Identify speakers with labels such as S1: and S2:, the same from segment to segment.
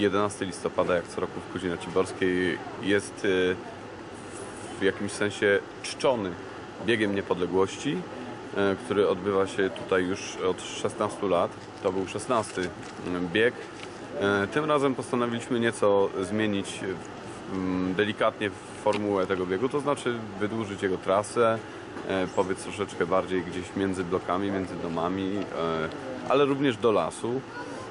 S1: 11 listopada, jak co roku w Kuźnie Ciborskiej, jest y, w jakimś sensie czczony biegiem niepodległości, e, który odbywa się tutaj już od 16 lat. To był 16 bieg. E, Tym razem postanowiliśmy nieco zmienić mm, delikatnie formułę tego biegu, to znaczy wydłużyć jego trasę, powiedz troszeczkę bardziej gdzieś między blokami, między domami, ale również do lasu.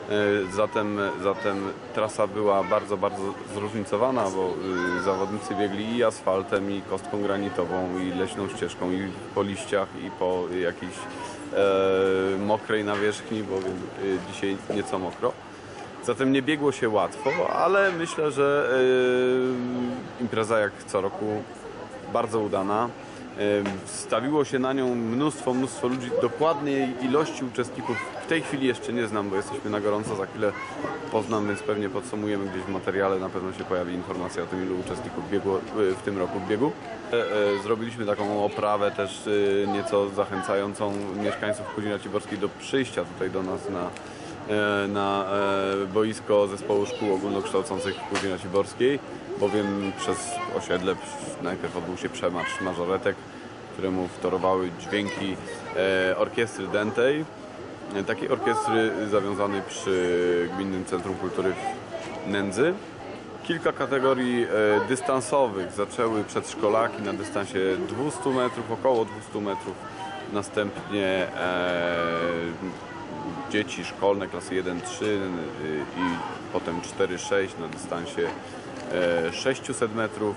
S1: E, Zatem, zatem trasa była bardzo, bardzo zróżnicowana, bo y, zawodnicy biegli i asfaltem, i kostką granitową, i leśną ścieżką, i po liściach, i po jakiejś e, mokrej nawierzchni, bo y, dzisiaj nieco mokro. Zatem nie biegło się łatwo, ale myślę, że e, impreza jak co roku bardzo udana. Stawiło się na nią mnóstwo, mnóstwo ludzi. Dokładnej ilości uczestników w tej chwili jeszcze nie znam, bo jesteśmy na gorąco. Za chwilę poznam, więc pewnie podsumujemy gdzieś w materiale. Na pewno się pojawi informacja o tym, ilu uczestników biegło e, w tym roku biegu. E, e, Zrobiliśmy taką oprawę też nieco zachęcającą mieszkańców Kuzina Ciborskiej do przyjścia tutaj do nas na na e, boisko zespołu szkół ogólnokształcących w Kuźnie Ciborskiej, bowiem przez osiedle najpierw odbył się przemarsz mażoretek, któremu wtorowały dźwięki e, orkiestry Dentej, e, takiej orkiestry zawiązanej przy Gminnym Centrum Kultury w Nędzy. Kilka kategorii e, dystansowych zaczęły przedszkolaki na dystansie 200 metrów, około 200 metrów. Następnie e, dzieci szkolne klasy 1-3 y, i potem 4-6 na dystansie e, 600 metrów.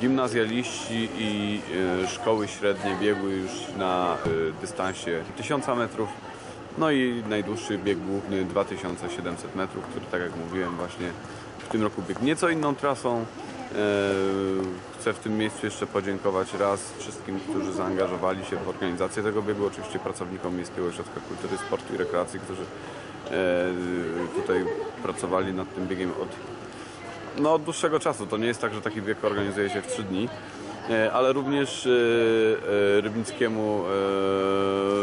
S1: Gimnazjaliści i e, szkoły średnie biegły już na e, dystansie 1000 metrów. No i najdłuższy bieg główny 2700 metrów, który tak jak mówiłem właśnie w tym roku biegł nieco inną trasą. E, Chcę w tym miejscu jeszcze podziękować raz wszystkim, którzy zaangażowali się w organizację tego biegu, oczywiście pracownikom Miejskiego Ośrodka Kultury, Sportu i Rekreacji, którzy e, tutaj pracowali nad tym biegiem od, no, od dłuższego czasu. To nie jest tak, że taki bieg organizuje się w trzy dni, e, ale również Rybnickiemu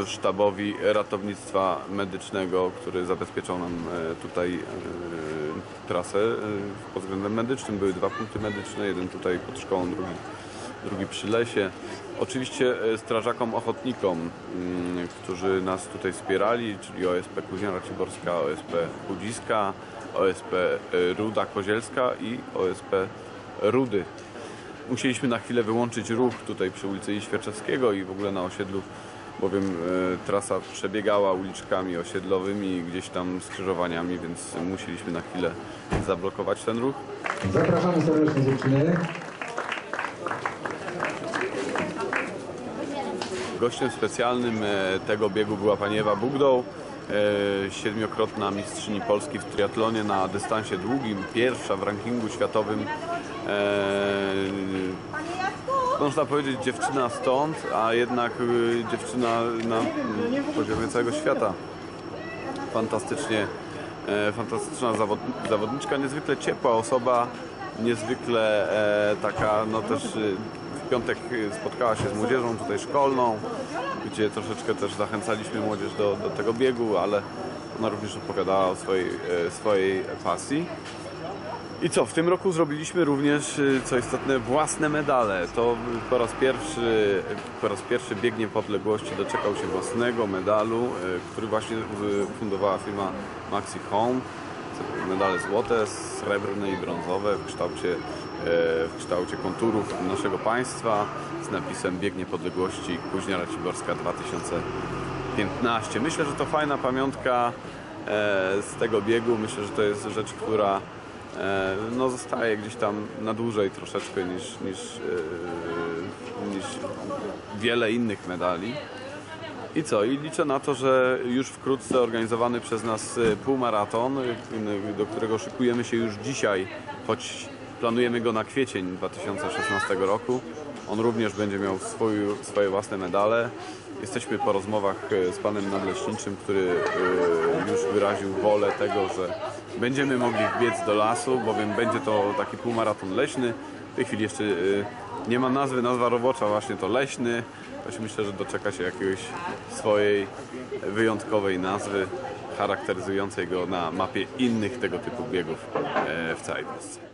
S1: sztabowi ratownictwa medycznego, który zabezpieczał nam e, tutaj e, trasę e, pod względem medycznym. Były dwa punkty medyczne, jeden tutaj pod szkołą, drugi, drugi przy lesie. Oczywiście e, strażakom ochotnikom, mm, którzy nas tutaj wspierali, czyli OSP Kuznia Raciborska, OSP Chudziska, OSP e, Ruda Kozielska i OSP Rudy. Musieliśmy na chwilę wyłączyć ruch tutaj przy ulicy Świerczewskiego i w ogóle na osiedlu, bowiem e, trasa przebiegała uliczkami osiedlowymi, gdzieś tam skrzyżowaniami, więc musieliśmy na chwilę zablokować ten ruch.
S2: Zapraszamy serdecznie dziewczyny.
S1: Gościem specjalnym e, tego biegu była pani Ewa Bugdoł, e, siedmiokrotna mistrzyni Polski w triatlonie na dystansie długim, pierwsza w rankingu światowym. Można powiedzieć dziewczyna stąd, a jednak e, dziewczyna na mm, poziomie całego świata. Fantastycznie, e, fantastyczna zawod, zawodniczka, niezwykle ciepła osoba, niezwykle e, taka, no też e, w piątek spotkała się z młodzieżą tutaj szkolną, gdzie troszeczkę też zachęcaliśmy młodzież do, do tego biegu, ale ona również opowiadała o swojej, e, swojej pasji. I co, w tym roku zrobiliśmy również, y, co istotne, własne medale. To po raz pierwszy, po raz pierwszy bieg niepodległości doczekał się własnego medalu, y, który właśnie y, ufundowała firma Maxi Home. Medale złote, srebrne i brązowe w kształcie, w kształcie konturów naszego państwa z napisem Bieg Niepodległości Kuźnia Raciborska 2015. Myślę, że to fajna pamiątka e, z tego biegu. Myślę, że to jest rzecz, która no, zostaje gdzieś tam na dłużej troszeczkę niż, niż, e, niż wiele innych medali. I co? I liczę na to, że już wkrótce organizowany przez nas e, półmaraton, e, do którego szykujemy się już dzisiaj, choć planujemy go na kwiecień 2016 roku. On również będzie miał swój, swoje własne medale. Jesteśmy po rozmowach e, z panem nadleśniczym, który e, już wyraził wolę tego, że będziemy mogli wbiec do lasu, bowiem będzie to taki półmaraton leśny. W tej chwili jeszcze e, nie ma nazwy, nazwa robocza właśnie to leśny. Choć myślę, że doczeka się jakiegoś swojej wyjątkowej nazwy charakteryzującej go na mapie innych tego typu biegów e, w całej Polsce.